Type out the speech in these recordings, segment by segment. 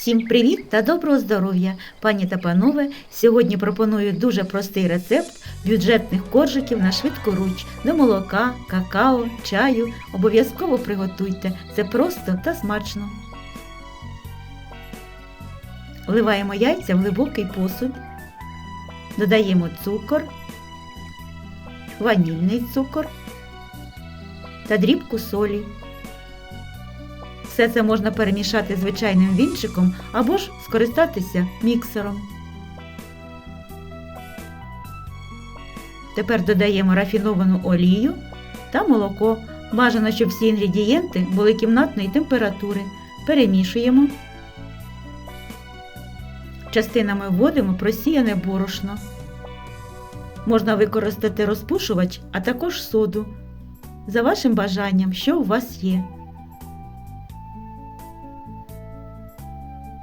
Всім привіт та доброго здоров'я, пані та панове. Сьогодні пропоную дуже простий рецепт бюджетних коржиків на швидкоруч до молока, какао, чаю. Обов'язково приготуйте. Це просто та смачно. Вливаємо яйця в глибокий посуд. Додаємо цукор, ванільний цукор та дрібку солі. Все це можна перемішати звичайним вінчиком або ж скористатися міксером. Тепер додаємо рафіновану олію та молоко. Бажано, щоб всі інгредієнти були кімнатної температури. Перемішуємо. Частинами вводимо просіяне борошно. Можна використати розпушувач, а також соду. За вашим бажанням, що у вас є.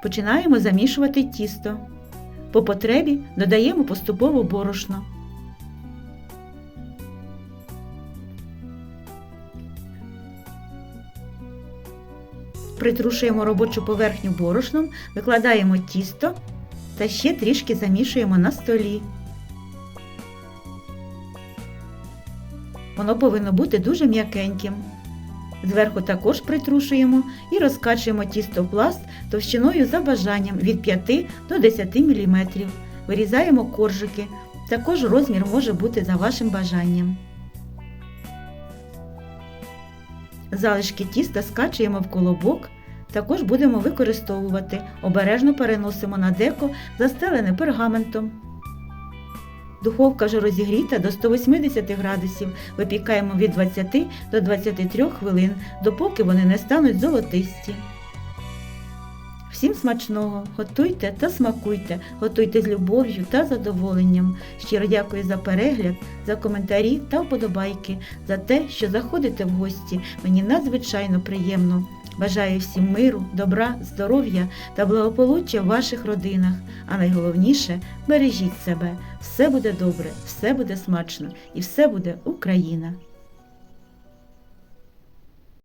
Починаємо замішувати тісто. По потребі додаємо поступово борошно. Притрушуємо робочу поверхню борошном, викладаємо тісто та ще трішки замішуємо на столі. Воно повинно бути дуже м'якеньким. Зверху також притрушуємо і розкачуємо тісто в пласт товщиною за бажанням від 5 до 10 мм. Вирізаємо коржики. Також розмір може бути за вашим бажанням. Залишки тіста скачуємо в колобок. Також будемо використовувати. Обережно переносимо на деко, застелене пергаментом. Духовка вже розігріта до 180 градусів. Випікаємо від 20 до 23 хвилин, допоки вони не стануть золотисті. Всім смачного! Готуйте та смакуйте, готуйте з любов'ю та задоволенням. Щиро дякую за перегляд, за коментарі та вподобайки, за те, що заходите в гості. Мені надзвичайно приємно. Бажаю всім миру, добра, здоров'я та благополуччя в ваших родинах. А найголовніше бережіть себе. Все буде добре, все буде смачно і все буде Україна.